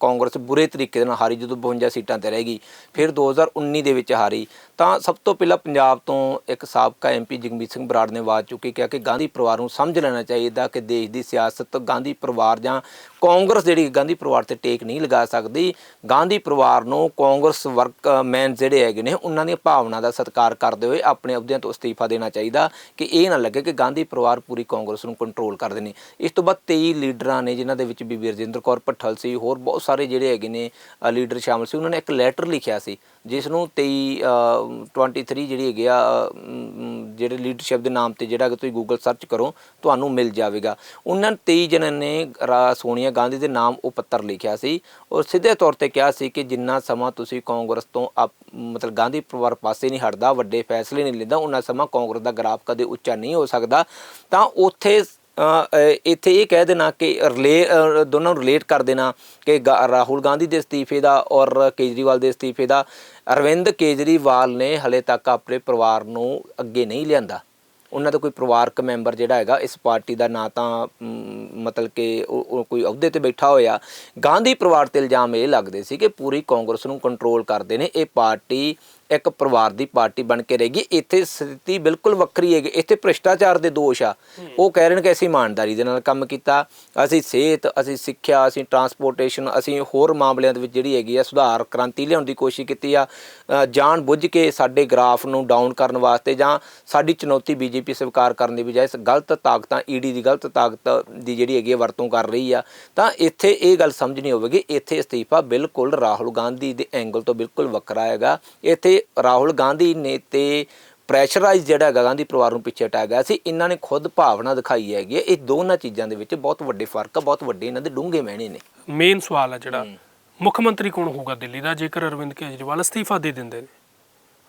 ਕਾਂਗਰਸ ਬੁਰੇ ਤਰੀਕੇ ਦੇ ਨਾਲ ਹਾਰੀ ਜਦੋਂ 52 ਸੀਟਾਂ ਤੇ ਰਹੇਗੀ ਫਿਰ 2019 ਦੇ ਵਿੱਚ ਹਾਰੀ। ਤਾਂ ਸਭ ਤੋਂ ਪਹਿਲਾਂ ਪੰਜਾਬ ਤੋਂ ਇੱਕ ਸਾਬਕਾ ਐਮਪੀ ਜਗਮੀਤ ਸਿੰਘ ਬਰਾੜ ਨੇ ਆਵਾਜ਼ ਚੁੱਕੀ, ਕਿਹਾ ਕਿ ਗਾਂਧੀ ਪਰਿਵਾਰ ਨੂੰ ਸਮਝ ਲੈਣਾ ਚਾਹੀਦਾ ਕਿ ਦੇਸ਼ ਦੀ ਸਿਆਸਤ, ਗਾਂਧੀ ਪਰਿਵਾਰ ਜਾਂ ਕਾਂਗਰਸ ਜਿਹੜੀ ਗਾਂਧੀ ਪਰਿਵਾਰ ਤੇ ਟੇਕ ਨਹੀਂ ਲਗਾ ਸਕਦੀ। ਗਾਂਧੀ ਪਰਿਵਾਰ ਨੂੰ ਕਾਂਗਰਸ ਵਰਕ ਮੈਨ ਜਿਹੜੇ ਹੈਗੇ ਨੇ, ਉਹਨਾਂ ਦੀਆਂ ਭਾਵਨਾ ਦਾ ਸਤਿਕਾਰ ਕਰਦੇ ਹੋਏ ਆਪਣੇ ਅਹੁਦਿਆਂ ਤੋਂ ਅਸਤੀਫਾ ਦੇਣਾ ਚਾਹੀਦਾ ਕਿ ਇਹ ਨਾ ਲੱਗੇ ਕਿ ਗਾਂਧੀ ਪਰਿਵਾਰ ਪੂਰੀ ਕਾਂਗਰਸ ਨੂੰ ਕੰਟਰੋਲ ਕਰਦੇ ਨੇ। ਇਸ ਤੋਂ ਬਾਅਦ 23 ਲੀਡਰਾਂ ਨੇ, ਜਿਨ੍ਹਾਂ ਦੇ ਵਿੱਚ ਬੀਬੀ ਰਜਿੰਦਰ ਕੌਰ ਭੱਠਲ ਸੀ, ਹੋਰ ਬਹੁਤ ਸਾਰੇ ਜਿਹੜੇ ਹੈਗੇ ਨੇ ਲੀਡਰ ਸ਼ਾਮਲ ਸੀ, ਉਹਨਾਂ ਨੇ ਇੱਕ ਲੈਟਰ ਲਿਖਿਆ ਸੀ। ਜਿਸ ਨੂੰ 23 ਅ, 23 ਜਿਹੜੀ ਹੈਗੀ ਆ ਜਿਹੜੇ ਲੀਡਰਸ਼ਿਪ ਦੇ ਨਾਮ ਤੇ ਜਿਹੜਾ ਕਿ ਤੁਸੀਂ ਗੂਗਲ ਸਰਚ ਕਰੋ ਤੁਹਾਨੂੰ ਮਿਲ ਜਾਵੇਗਾ। ਉਹਨਾਂ 23 ਜਣਾਂ ਨੇ ਰਾ- ਸੋਨੀਆ ਗਾਂਧੀ ਦੇ ਨਾਮ ਉਹ ਪੱਤਰ ਲਿਖਿਆ ਸੀ। ਔਰ ਸਿੱਧੇ ਤੌਰ ਤੇ ਕਿਹਾ ਸੀ ਕਿ ਜਿੰਨਾ ਸਮਾਂ ਤੁਸੀਂ ਕਾਂਗਰਸ ਤੋਂ ਆਪ- ਮਤਲਬ ਗਾਂਧੀ ਪਰਿਵਾਰ ਪਾਸੇ ਨਹੀਂ ਹਟਦਾ ਵੱਡੇ ਫੈਸਲੇ ਨਹੀਂ ਲੈਂਦਾ ਉਹਨਾਂ ਸਮਾਂ ਕਾਂਗਰਸ ਦਾ ਗ੍ਰਾਫ ਕਦੇ ਉੱਚਾ ਨਹੀਂ ਹੋ ਸਕਦਾ। ਤਾਂ ਉੱਥੇ ਇੱਥੇ ਇਹ ਕਹਿ ਦੇਣਾ ਕਿ ਰਿਲੇ ਦੋਨਾਂ ਨੂੰ ਰਿਲੇਟ ਕਰ ਦੇਣਾ ਕਿ ਗਾ- ਰਾਹੁਲ ਗਾਂਧੀ ਦੇ ਅਸਤੀਫੇ ਦਾ ਔਰ ਕੇਜਰੀਵਾਲ ਦੇ ਅਸਤੀਫੇ ਦਾ ਅਰਵਿੰਦ ਕੇਜਰੀਵਾਲ ਨੇ ਹਲੇ ਤੱਕ ਆਪਣੇ ਪਰਿਵਾਰ ਨੂੰ ਅੱਗੇ ਨਹੀਂ ਲਿਆਂਦਾ। ਉਹਨਾਂ ਦਾ ਕੋਈ ਪਰਿਵਾਰਕ ਮੈਂਬਰ ਜਿਹੜਾ ਹੈਗਾ, ਇਸ ਪਾਰਟੀ ਦਾ ਨਾ ਤਾਂ ਮਤਲਬ ਕਿ ਉਹ ਕੋਈ ਅਹੁਦੇ ਤੇ ਬੈਠਾ ਹੋਇਆ। ਗਾਂਧੀ ਪਰਿਵਾਰ ਤੇ ਇਲਜ਼ਾਮ ਇਹ ਲੱਗਦੇ ਸੀ ਕਿ ਪੂਰੀ ਕਾਂਗਰਸ ਨੂੰ ਕੰਟਰੋਲ ਕਰਦੇ ਨੇ। ਇਹ ਪਾਰਟੀ ਇੱਕ ਪਰਿਵਾਰ ਦੀ ਪਾਰਟੀ ਬਣ ਕੇ ਰਹੇਗੀ। ਇੱਥੇ ਸਥਿਤੀ ਬਿਲਕੁਲ ਵੱਖਰੀ ਹੈਗੀ। ਇੱਥੇ ਭ੍ਰਿਸ਼ਟਾਚਾਰ ਦੇ ਦੋਸ਼ ਆ। ਉਹ ਕਹਿ ਰਹੇ ਨੇ ਕਿ ਅਸੀਂ ਇਮਾਨਦਾਰੀ ਦੇ ਨਾਲ ਕੰਮ ਕੀਤਾ। ਅਸੀਂ ਸਿਹਤ ਅਸੀਂ ਸਿੱਖਿਆ ਅਸੀਂ ਟਰਾਂਸਪੋਰਟੇਸ਼ਨ ਅਸੀਂ ਹੋਰ ਮਾਮਲਿਆਂ ਦੇ ਵਿੱਚ ਜਿਹੜੀ ਹੈਗੀ ਆ ਸੁਧਾਰ ਕ੍ਰਾਂਤੀ ਲਿਆਉਣ ਦੀ ਕੋਸ਼ਿਸ਼ ਕੀਤੀ ਆ। ਜਾਣ ਬੁੱਝ ਕੇ ਸਾਡੇ ਗ੍ਰਾਫ ਨੂੰ ਡਾਊਨ ਕਰਨ ਵਾਸਤੇ ਜਾਂ ਸਾਡੀ ਚੁਣੌਤੀ ਬੀਜੇਪੀ ਸਵੀਕਾਰ ਕਰਨ ਦੀ ਬਜਾਏ ਗਲਤ ਤਾਕਤਾਂ ਈਡੀ ਦੀ ਗਲਤ ਤਾਕਤ ਦੀ ਜਿਹੜੀ ਹੈਗੀ ਆ ਵਰਤੋਂ ਕਰ ਰਹੀ ਆ। ਤਾਂ ਇੱਥੇ ਇਹ ਗੱਲ ਸਮਝਣੀ ਹੋਵੇਗੀ। ਇੱਥੇ ਅਸਤੀਫਾ ਬਿਲਕੁਲ ਰਾਹੁਲ ਗਾਂਧੀ ਦੇ ਐਂਗਲ ਤੋਂ ਬਿਲਕੁਲ ਵੱਖਰਾ ਹੈਗਾ। ਇੱਥੇ ਰਾਹੁਲ ਗਾਂਧੀ ਨੇ ਤੇ ਪ੍ਰੈਸ਼ਰਾਈਜ਼ ਜਿਹੜਾ ਹੈਗਾ ਗਾਂਧੀ ਪਰਿਵਾਰ ਨੂੰ ਪਿੱਛੇ ਹਟਾਇਆ ਗਿਆ ਸੀ ਇਹਨਾਂ ਨੇ ਖੁਦ ਭਾਵਨਾ ਦਿਖਾਈ ਹੈਗੀ ਹੈ ਇਹ ਦੋਨਾਂ ਚੀਜ਼ਾਂ ਦੇ ਵਿੱਚ ਬਹੁਤ ਵੱਡੇ ਫ਼ਰਕ ਆ ਬਹੁਤ ਵੱਡੇ ਇਹਨਾਂ ਦੇ ਡੂੰਘੇ ਮਹਿਣੇ ਨੇ। ਮੇਨ ਸਵਾਲ ਹੈ ਜਿਹੜਾ ਮੁੱਖ ਮੰਤਰੀ ਕੌਣ ਹੋਊਗਾ ਦਿੱਲੀ ਦਾ? ਜੇਕਰ ਅਰਵਿੰਦ ਕੇਜਰੀਵਾਲ ਅਸਤੀਫਾ ਦੇ ਦਿੰਦੇ ਨੇ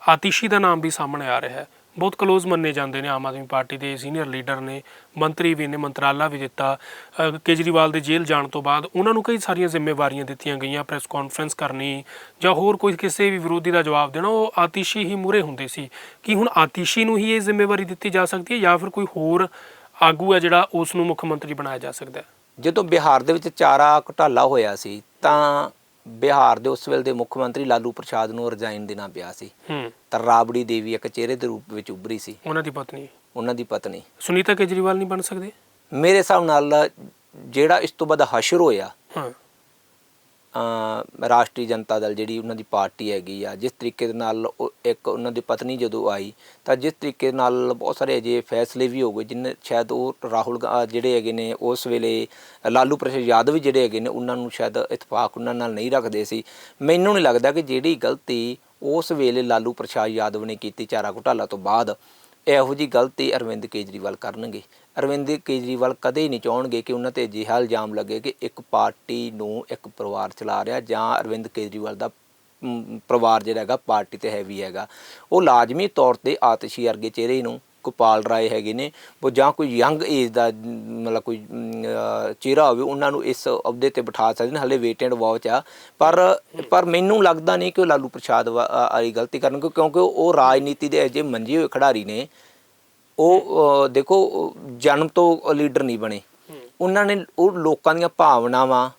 ਆਤਿਸ਼ੀ ਦਾ ਨਾਮ ਵੀ ਸਾਹਮਣੇ ਆ ਰਿਹਾ ਹੈ। ਬਹੁਤ ਕਲੋਜ਼ ਮੰਨੇ ਜਾਂਦੇ ਨੇ ਆਮ ਆਦਮੀ ਪਾਰਟੀ ਦੇ ਸੀਨੀਅਰ ਲੀਡਰ ਨੇ ਮੰਤਰੀ ਵੀ ਨੇ ਮੰਤਰਾਲਾ ਵੀ ਦਿੱਤਾ। ਕੇਜਰੀਵਾਲ ਦੇ ਜੇਲ੍ਹ ਜਾਣ ਤੋਂ ਬਾਅਦ ਉਹਨਾਂ ਨੂੰ ਕਈ ਸਾਰੀਆਂ ਜ਼ਿੰਮੇਵਾਰੀਆਂ ਦਿੱਤੀਆਂ ਗਈਆਂ ਪ੍ਰੈਸ ਕਾਨਫਰੰਸ ਕਰਨੀ ਜਾਂ ਹੋਰ ਕੋਈ ਕਿਸੇ ਵੀ ਵਿਰੋਧੀ ਦਾ ਜਵਾਬ ਦੇਣਾ ਉਹ ਆਤਿਸ਼ੀ ਹੀ ਮੂਰੇ ਹੁੰਦੇ ਸੀ। ਕੀ ਹੁਣ ਆਤਿਸ਼ੀ ਨੂੰ ਹੀ ਇਹ ਜ਼ਿੰਮੇਵਾਰੀ ਦਿੱਤੀ ਜਾ ਸਕਦੀ ਹੈ ਜਾਂ ਫਿਰ ਕੋਈ ਹੋਰ ਆਗੂ ਹੈ ਜਿਹੜਾ ਉਸ ਨੂੰ ਮੁੱਖ ਮੰਤਰੀ ਬਣਾਇਆ ਜਾ ਸਕਦਾ ਹੈ? ਜਦੋਂ ਬਿਹਾਰ ਦੇ ਵਿੱਚ ਚਾਰਾ ਘੁਟਾਲਾ ਹੋਇਆ ਸੀ ਤਾਂ ਬਿਹਾਰ ਦੇ ਉਸ ਵੇਲੇ ਦੇ ਮੁੱਖ ਮੰਤਰੀ ਲਾਲੂ ਪ੍ਰਸਾਦ ਨੂੰ ਰਿਜ਼ਾਈਨ ਦੇਣਾ ਪਿਆ ਸੀ। ਹੂੰ। ਤਾਂ ਰਾਬੜੀ ਦੇਵੀ ਇੱਕ ਚਿਹਰੇ ਦੇ ਰੂਪ ਵਿੱਚ ਉੱਭਰੀ ਸੀ। ਉਹਨਾਂ ਦੀ ਪਤਨੀ। ਉਹਨਾਂ ਦੀ ਪਤਨੀ। ਸੁਨੀਤਾ ਕੇਜਰੀਵਾਲ ਨਹੀਂ ਬਣ ਸਕਦੇ? ਮੇਰੇ ਹਿਸਾਬ ਨਾਲ ਜਿਹੜਾ ਇਸ ਤੋਂ ਬਾਅਦ ਹਸ਼ਰ ਹੋਇਆ ਹਾਂ। ਰਾਸ਼ਟਰੀ ਜਨਤਾ ਦਲ ਜਿਹੜੀ ਉਹਨਾਂ ਦੀ ਪਾਰਟੀ ਹੈਗੀ ਆ ਜਿਸ ਤਰੀਕੇ ਦੇ ਨਾਲ ਇੱਕ ਉਹਨਾਂ ਦੀ ਪਤਨੀ ਜਦੋਂ ਆਈ ਤਾਂ ਜਿਸ ਤਰੀਕੇ ਨਾਲ ਬਹੁਤ ਸਾਰੇ ਅਜੇ ਫੈਸਲੇ ਵੀ ਹੋ ਗਏ ਜਿਨ੍ਹਾਂ ਸ਼ਾਇਦ ਉਹ ਰਾਹੁਲ ਜਿਹੜੇ ਹੈਗੇ ਨੇ ਉਸ ਵੇਲੇ ਲਾਲੂ ਪ੍ਰਸਾਦ ਯਾਦਵ ਜਿਹੜੇ ਹੈਗੇ ਨੇ ਉਹਨਾਂ ਨੂੰ ਸ਼ਾਇਦ ਇਤਫਾਕ ਉਹਨਾਂ ਨਾਲ ਨਹੀਂ ਰੱਖਦੇ ਸੀ। ਮੈਨੂੰ ਨਹੀਂ ਲੱਗਦਾ ਕਿ ਜਿਹੜੀ ਗਲਤੀ ਉਸ ਵੇਲੇ ਲਾਲੂ ਪ੍ਰਸਾਦ ਯਾਦਵ ਨੇ ਕੀਤੀ ਚਾਰਾ ਘੁਟਾਲਾ ਤੋਂ ਬਾਅਦ ਇਹੋ ਜੀ ਗਲਤੀ ਅਰਵਿੰਦ ਕੇਜਰੀਵਾਲ ਕਰਨਗੇ। ਅਰਵਿੰਦ ਕੇਜਰੀਵਾਲ ਕਦੇ ਨਹੀਂ ਚਾਹਣਗੇ ਕਿ ਉਹਨਾਂ ਤੇ ਅਜਿਹਾ ਇਲਜ਼ਾਮ ਲੱਗੇ ਕਿ ਇੱਕ ਪਾਰਟੀ ਨੂੰ ਇੱਕ ਪਰਿਵਾਰ ਚਲਾ ਰਿਹਾ ਜਾਂ ਅਰਵਿੰਦ ਕੇਜਰੀਵਾਲ ਦਾ ਪਰਿਵਾਰ ਜਿਹੜਾ ਹੈਗਾ ਪਾਰਟੀ ਤੇ ਹੈਵੀ ਹੈਗਾ। ਉਹ ਲਾਜ਼ਮੀ ਤੌਰ ਤੇ ਆਤਿਸ਼ੀ ਵਰਗੇ ਚਿਹਰੇ ਨੂੰ ਗੋਪਾਲ ਰਾਏ ਹੈਗੇ ਨੇ ਉਹ ਜਾਂ ਕੋਈ ਯੰਗ ਏਜ ਦਾ ਮਤਲਬ ਕੋਈ ਚਿਹਰਾ ਹੋਵੇ ਉਹਨਾਂ ਨੂੰ ਇਸ ਅਹੁਦੇ ਤੇ ਬਿਠਾ ਸਕਦੇ ਨੇ ਹਲੇ ਵੇਟ ਐਂਡ ਵਾਚ ਆ। ਪਰ ਪਰ ਮੈਨੂੰ ਲੱਗਦਾ ਨਹੀਂ ਕਿ ਉਹ ਲਾਲੂ ਪ੍ਰਸਾਦ ਵਾਲੀ ਗਲਤੀ ਕਰਨਗੇ ਕਿਉਂਕਿ ਉਹ ਰਾਜਨੀਤੀ ਦੇ ਅਜੇ ਮੰਜੇ ਹੋਏ ਖਿਡਾਰੀ ਨੇ। ਉਹ ਦੇਖੋ ਜਨਮ ਤੋਂ ਲੀਡਰ ਨਹੀਂ ਬਣੇ। ਉਹਨਾਂ ਨੇ ਉਹ ਲੋਕਾਂ ਦੀਆਂ ਭਾਵਨਾਵਾਂ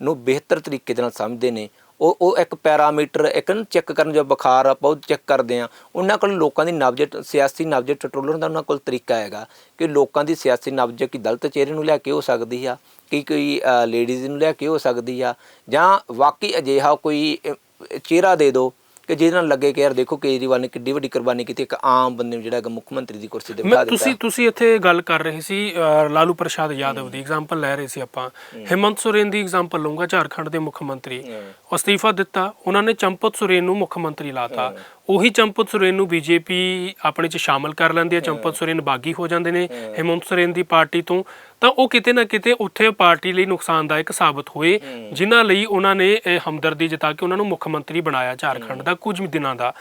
ਨੂੰ ਬਿਹਤਰ ਤਰੀਕੇ ਦੇ ਨਾਲ ਸਮਝਦੇ ਨੇ। ਉਹ ਉਹ ਇੱਕ ਪੈਰਾਮੀਟਰ, ਇੱਕ ਨਾ ਚੈੱਕ ਕਰਨ ਜੋ ਬੁਖਾਰ ਆਪਾਂ ਉਹ ਚੈੱਕ ਕਰਦੇ ਆ। ਉਹਨਾਂ ਕੋਲ ਲੋਕਾਂ ਦੀ ਨਬਜ ਸਿਆਸੀ ਨਬਜ ਟਟੋਲਣ ਦਾ ਉਹਨਾਂ ਕੋਲ ਤਰੀਕਾ ਹੈਗਾ ਕਿ ਲੋਕਾਂ ਦੀ ਸਿਆਸੀ ਨਬਜ ਕੀ ਦਲਤ ਚਿਹਰੇ ਨੂੰ ਲੈ ਕੇ ਹੋ ਸਕਦੀ ਆ, ਕਿ ਕੋਈ ਲੇਡੀਜ਼ ਨੂੰ ਲੈ ਕੇ ਹੋ ਸਕਦੀ ਆ, ਜਾਂ ਵਾਕਈ ਅਜਿਹਾ ਕੋਈ ਚਿਹਰਾ ਦੇ ਦਿਓ ਕਿ ਜਿਹਦੇ ਨਾਲ ਲੱਗੇ ਕਿ ਯਾਰ ਦੇਖੋ ਕੇਜਰੀਵਾਲ ਨੇ ਕਿੱਡੀ ਵੱਡੀ ਕੁਰਬਾਨੀ ਕੀਤੀ ਇੱਕ ਆਮ ਬੰਦੇ ਨੂੰ ਜਿਹੜਾ ਹੈਗਾ ਮੁੱਖ ਮੰਤਰੀ ਦੀ ਕੁਰਸੀ ਤੇ ਬਿਠਾ ਦਿੱਤਾ। ਤੁਸੀਂ ਤੁਸੀਂ ਇੱਥੇ ਗੱਲ ਕਰ ਰਹੇ ਸੀ ਲਾਲੂ ਪ੍ਰਸ਼ਾਦ ਯਾਦਵ ਦੀ ਐਗਜ਼ਾਮਪਲ ਲੈ ਰਹੇ ਸੀ ਆਪਾਂ। ਹਿਮੰਤ ਸੋਰੇਨ ਦੀ ਐਗਜ਼ਾਮਪਲ ਲਵਾਂਗਾ ਝਾਰਖੰਡ ਦੇ ਮੁੱਖ ਮੰਤਰੀ। ਅਸਤੀਫਾ ਦਿੱਤਾ ਉਹਨਾਂ ਨੇ ਚੰਪਤ ਸੋਰੇਨ ਨੂੰ ਮੁੱਖ ਮੰਤਰੀ ਲਾਤਾ। ਉਹੀ ਚੰਪਤ ਸੋਰੇਨ ਨੂੰ ਬੀਜੇਪੀ ਆਪਣੇ ਚ ਸ਼ਾਮਲ ਕਰ ਲੈਂਦੀ ਹੈ। ਚੰਪਤ ਸੋਰੇਨ ਬਾਗੀ ਹੋ ਜਾਂਦੇ ਨੇ ਹਿਮੰਤ ਸੋਰੇਨ ਦੀ ਪਾਰਟੀ ਤੋਂ। ਤਾਂ ਉਹ ਕਿਤੇ ਨਾ ਕਿਤੇ ਉੱਥੇ ਪਾਰਟੀ ਲਈ ਨੁਕਸਾਨਦਾਇਕ ਸਾਬਤ ਹੋਏ ਜਿਨ੍ਹਾਂ ਲਈ ਉਹਨਾਂ ਨੇ ਇਹ ਹਮਦਰਦੀ ਜਤਾ ਕੇ ਉਹਨਾਂ ਨੂੰ ਮੁੱਖ ਮੰਤਰੀ ਬਣਾਇਆ ਝਾਰਖੰਡ ਦਾ ਕੁਝ ਦਿਨਾਂ ਦਾ।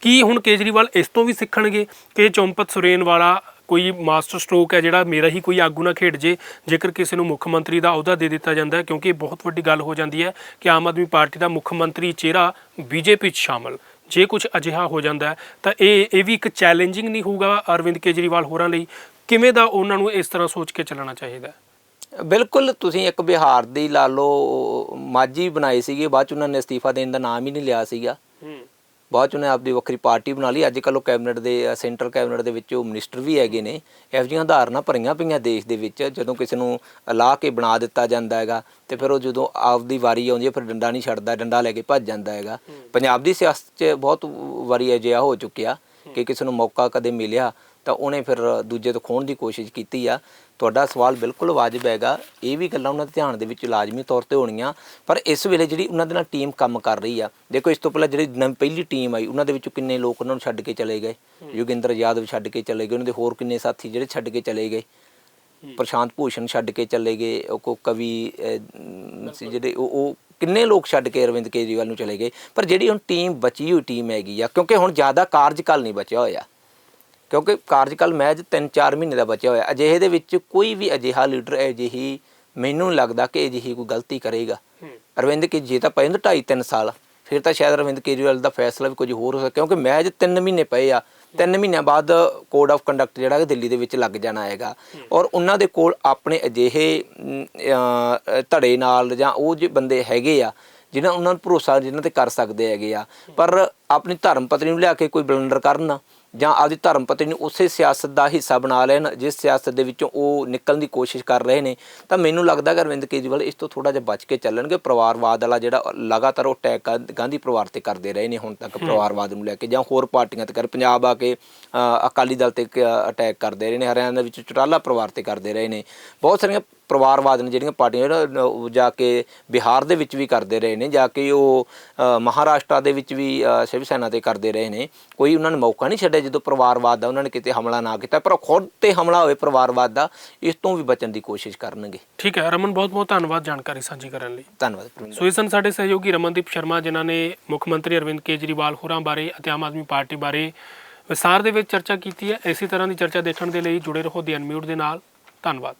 ਕੀ ਹੁਣ ਕੇਜਰੀਵਾਲ ਇਸ ਤੋਂ ਵੀ ਸਿੱਖਣਗੇ ਕਿ ਚੰਪਤ ਸੋਰੇਨ ਵਾਲਾ ਕੋਈ ਮਾਸਟਰ ਸਟ੍ਰੋਕ ਹੈ ਜਿਹੜਾ ਮੇਰਾ ਹੀ ਕੋਈ ਆਗੂ ਨਾ ਖੇਡ ਜੇ? ਜੇਕਰ ਕਿਸੇ ਨੂੰ ਮੁੱਖ ਮੰਤਰੀ ਦਾ ਅਹੁਦਾ ਦੇ ਦਿੱਤਾ ਜਾਂਦਾ ਹੈ ਕਿਉਂਕਿ ਇਹ ਬਹੁਤ ਵੱਡੀ ਗੱਲ ਹੋ ਜਾਂਦੀ ਹੈ ਕਿ ਆਮ ਆਦਮੀ ਪਾਰਟੀ ਦਾ ਮੁੱਖ ਮੰਤਰੀ ਚਿਹਰਾ ਬੀਜੇਪੀ 'ਚ ਸ਼ਾਮਲ। ਜੇ ਕੁਝ ਅਜਿਹਾ ਹੋ ਜਾਂਦਾ ਤਾਂ ਇਹ ਇਹ ਵੀ ਇੱਕ ਚੈਲੰਜਿੰਗ ਨਹੀਂ ਹੋਊਗਾ ਅਰਵਿੰਦ ਕੇਜਰੀਵਾਲ ਹੋਰਾਂ ਲਈ। ਕਿਵੇਂ ਦਾ ਉਹਨਾਂ ਨੂੰ ਇਸ ਤਰ੍ਹਾਂ ਸੋਚ ਕੇ ਚੱਲਣਾ ਚਾਹੀਦਾ ਬਿਲਕੁਲ, ਤੁਸੀਂ ਇੱਕ ਬਿਹਾਰ ਦੀ ਲਾ ਲਓ ਮਾਜੀ ਬਣਾਈ ਸੀਗੀ, ਬਾਅਦ ਚ ਉਹਨਾਂ ਨੇ ਅਸਤੀਫਾ ਦੇਣ ਦਾ ਨਾਮ ਹੀ ਨਹੀਂ ਲਿਆ ਸੀਗਾ। ਬਾਅਦ ਚ ਉਹਨੇ ਆਪਦੀ ਵੱਖਰੀ ਪਾਰਟੀ ਬਣਾ ਲਈ। ਅੱਜ ਕੱਲ੍ਹ ਉਹ ਕੈਬਨਿਟ ਦੇ ਸੈਂਟਰਲ ਕੈਬਨਿਟ ਦੇ ਵਿੱਚ ਉਹ ਮਿਨਿਸਟਰ ਵੀ ਹੈਗੇ ਨੇ। ਇਹੋ ਜਿਹੀਆਂ ਉਦਾਹਰਨਾਂ ਭਰੀਆਂ ਪਈਆਂ ਦੇਸ਼ ਦੇ ਵਿੱਚ, ਜਦੋਂ ਕਿਸੇ ਨੂੰ ਲਾ ਕੇ ਬਣਾ ਦਿੱਤਾ ਜਾਂਦਾ ਹੈਗਾ ਤੇ ਫਿਰ ਉਹ ਜਦੋਂ ਆਪਦੀ ਵਾਰੀ ਆਉਂਦੀ ਹੈ, ਫਿਰ ਡੰਡਾ ਨਹੀਂ ਛੱਡਦਾ, ਡੰਡਾ ਲੈ ਕੇ ਭੱਜ ਜਾਂਦਾ ਹੈਗਾ। ਪੰਜਾਬ ਦੀ ਸਿਆਸਤ 'ਚ ਬਹੁਤ ਵਾਰੀ ਅਜਿਹਾ ਹੋ ਚੁੱਕਿਆ ਕਿ ਕਿਸੇ ਨੂੰ ਮੌਕਾ ਕਦੇ ਮਿਲਿਆ ਤਾਂ ਉਹਨੇ ਫਿਰ ਦੂਜੇ ਤੋਂ ਖੋਣ ਦੀ ਕੋਸ਼ਿਸ਼ ਕੀਤੀ ਆ। ਤੁਹਾਡਾ ਸਵਾਲ ਬਿਲਕੁਲ ਵਾਜਬ ਹੈਗਾ। ਇਹ ਵੀ ਗੱਲਾਂ ਉਹਨਾਂ ਦੇ ਧਿਆਨ ਦੇ ਵਿੱਚ ਲਾਜ਼ਮੀ ਤੌਰ ਤੇ ਹੋਣੀਆਂ। ਪਰ ਇਸ ਵੇਲੇ ਜਿਹੜੀ ਉਹਨਾਂ ਦੇ ਨਾਲ ਟੀਮ ਕੰਮ ਕਰ ਰਹੀ ਆ ਦੇਖੋ ਇਸ ਤੋਂ ਪਹਿਲਾਂ ਜਿਹੜੀ ਨਵੀਂ ਪਹਿਲੀ ਟੀਮ ਆਈ ਉਹਨਾਂ ਦੇ ਵਿੱਚੋਂ ਕਿੰਨੇ ਲੋਕ ਉਹਨਾਂ ਨੂੰ ਛੱਡ ਕੇ ਚਲੇ ਗਏ। ਯੋਗਿੰਦਰ ਯਾਦਵ ਛੱਡ ਕੇ ਚਲੇ ਗਏ ਉਹਨਾਂ ਦੇ ਹੋਰ ਕਿੰਨੇ ਸਾਥੀ ਜਿਹੜੇ ਛੱਡ ਕੇ ਚਲੇ ਗਏ। ਪ੍ਰਸ਼ਾਂਤ ਭੂਸ਼ਣ ਛੱਡ ਕੇ ਚਲੇ ਗਏ ਉਹ ਕੋ ਕਵੀ ਜਿਹੜੇ ਉਹ ਉਹ ਕਿੰਨੇ ਲੋਕ ਛੱਡ ਕੇ ਅਰਵਿੰਦ ਕੇਜਰੀਵਾਲ ਨੂੰ ਚਲੇ ਗਏ। ਪਰ ਜਿਹੜੀ ਹੁਣ ਟੀਮ ਬਚੀ ਹੋਈ ਟੀਮ ਹੈਗੀ ਆ ਕਿਉਂਕਿ ਹੁਣ ਜ਼ਿਆਦਾ ਕਾਰਜਕਾਲ ਨਹੀਂ ਬਚਿਆ ਹੋਇਆ। ਕਿਉਂਕਿ ਕਾਰਜਕਾਲ ਮੈਚ 3-4 ਮਹੀਨੇ ਦਾ ਬਚਿਆ ਹੋਇਆ। ਅਜਿਹੇ ਦੇ ਵਿੱਚ ਕੋਈ ਵੀ ਅਜਿਹਾ ਲੀਡਰ ਅਜਿਹੀ ਮੈਨੂੰ ਲੱਗਦਾ ਕਿ ਅਜਿਹੀ ਕੋਈ ਗਲਤੀ ਕਰੇਗਾ। ਅਰਵਿੰਦ ਕੇ ਜੇ ਤਾਂ ਪਏ ਨੇ 2.5-3 ਸਾਲ ਫਿਰ ਤਾਂ ਸ਼ਾਇਦ ਅਰਵਿੰਦ ਕੇਜਰੀਵਾਲ ਦਾ ਫੈਸਲਾ ਵੀ ਕੁਝ ਹੋਰ ਹੋ ਸਕਦਾ ਕਿਉਂਕਿ ਮੈਚ 3 ਮਹੀਨੇ ਪਏ ਆ। 3 ਮਹੀਨਿਆਂ ਬਾਅਦ ਕੋਡ ਆਫ ਕੰਡਕਟ ਜਿਹੜਾ ਦਿੱਲੀ ਦੇ ਵਿੱਚ ਲੱਗ ਜਾਣਾ ਹੈਗਾ। ਔਰ ਉਹਨਾਂ ਦੇ ਕੋਲ ਆਪਣੇ ਅਜਿਹੇ ਧੜੇ ਨਾਲ ਜਾਂ ਉਹ ਜੇ ਬੰਦੇ ਹੈਗੇ ਆ ਜਿਨ੍ਹਾਂ ਉਹਨਾਂ ਨੂੰ ਭਰੋਸਾ ਜਿਨ੍ਹਾਂ ਤੇ ਕਰ ਸਕਦੇ ਹੈਗੇ ਆ। ਪਰ ਆਪਣੀ ਧਰਮ ਪਤਨੀ ਨੂੰ ਲਿਆ ਕੇ ਕੋਈ ਬਲੰਡਰ ਕਰਨ ਜਾਂ ਆਪਦੀ ਧਰਮ ਪਤਨੀ ਨੂੰ ਉਸੇ ਸਿਆਸਤ ਦਾ ਹਿੱਸਾ ਬਣਾ ਲੈਣ ਜਿਸ ਸਿਆਸਤ ਦੇ ਵਿੱਚੋਂ ਉਹ ਨਿਕਲਣ ਦੀ ਕੋਸ਼ਿਸ਼ ਕਰ ਰਹੇ ਨੇ ਤਾਂ ਮੈਨੂੰ ਲੱਗਦਾ ਕਿ ਅਰਵਿੰਦ ਕੇਜਰੀਵਾਲ ਇਸ ਤੋਂ ਥੋੜਾ ਜਿਹਾ ਬਚ ਕੇ ਚੱਲਣਗੇ। ਪਰਿਵਾਰਵਾਦ ਵਾਲਾ ਜਿਹੜਾ ਲਗਾਤਾਰ ਉਹ ਅਟੈਕ ਗਾਂਧੀ ਪਰਿਵਾਰ ਤੇ ਕਰਦੇ ਰਹੇ ਨੇ ਹੁਣ ਤੱਕ ਪਰਿਵਾਰਵਾਦ ਨੂੰ ਲੈ ਕੇ ਜਾਂ ਹੋਰ ਪਾਰਟੀਆਂ ਤੇ ਕਰ ਪੰਜਾਬ ਆ ਕੇ ਅਕਾਲੀ ਦਲ ਤੇ ਅਟੈਕ ਕਰਦੇ ਰਹੇ ਨੇ ਹਰਿਆਣਾ ਦੇ ਵਿੱਚ ਚੁਟਾਲਾ ਪਰਿਵਾਰ ਤੇ ਕਰਦੇ ਰਹੇ ਨੇ। ਬਹੁਤ ਸਾਰੀਆਂ ਪਰਿਵਾਰਵਾਦ ਨੇ ਜਿਹੜੀਆਂ ਪਾਰਟੀਆਂ ਜਾ ਕੇ ਬਿਹਾਰ ਦੇ ਵਿੱਚ ਵੀ ਕਰਦੇ ਰਹੇ ਨੇ ਜਾ ਕੇ ਉਹ ਮਹਾਰਾਸ਼ਟਰ ਦੇ ਵਿੱਚ ਵੀ ਸ਼ਿਵ ਸੈਨਾ ਤੇ ਕਰਦੇ ਰਹੇ ਨੇ। ਕੋਈ ਉਹਨਾਂ ਨੇ ਮੌਕਾ ਨਹੀਂ ਛੱਡਿਆ ਜਦੋਂ ਪਰਿਵਾਰਵਾਦ ਦਾ ਉਹਨਾਂ ਨੇ ਕਿਤੇ ਹਮਲਾ ਨਾ ਕੀਤਾ ਪਰ ਉਹ ਖੁਦ ਤੇ ਹਮਲਾ ਹੋਵੇ ਪਰਿਵਾਰਵਾਦ ਦਾ ਇਸ ਤੋਂ ਵੀ ਬਚਣ ਦੀ ਕੋਸ਼ਿਸ਼ ਕਰਨਗੇ। ਠੀਕ ਹੈ ਰਮਨ ਬਹੁਤ ਬਹੁਤ ਧੰਨਵਾਦ ਜਾਣਕਾਰੀ ਸਾਂਝੀ ਕਰਨ ਲਈ। ਧੰਨਵਾਦ ਸੋ ਇਹ ਸਨ ਸਾਡੇ ਸਹਿਯੋਗੀ ਰਮਨਦੀਪ ਸ਼ਰਮਾ ਜਿਨ੍ਹਾਂ ਨੇ ਮੁੱਖ ਮੰਤਰੀ ਅਰਵਿੰਦ ਕੇਜਰੀਵਾਲ ਹੋਰਾਂ ਬਾਰੇ ਅਤੇ ਆਮ ਆਦਮੀ ਪਾਰਟੀ ਬਾਰੇ ਵਿਸਥਾਰ ਦੇ ਵਿੱਚ ਚਰਚਾ ਕੀਤੀ ਹੈ। ਇਸੇ ਤਰ੍ਹਾਂ ਦੀ ਚਰਚਾ ਦੇਖਣ ਦੇ ਲਈ ਜੁੜੇ ਰਹੋ ਦੀ ਅਨਮਿਊਟ ਦੇ ਨਾਲ। ਧੰਨਵਾਦ।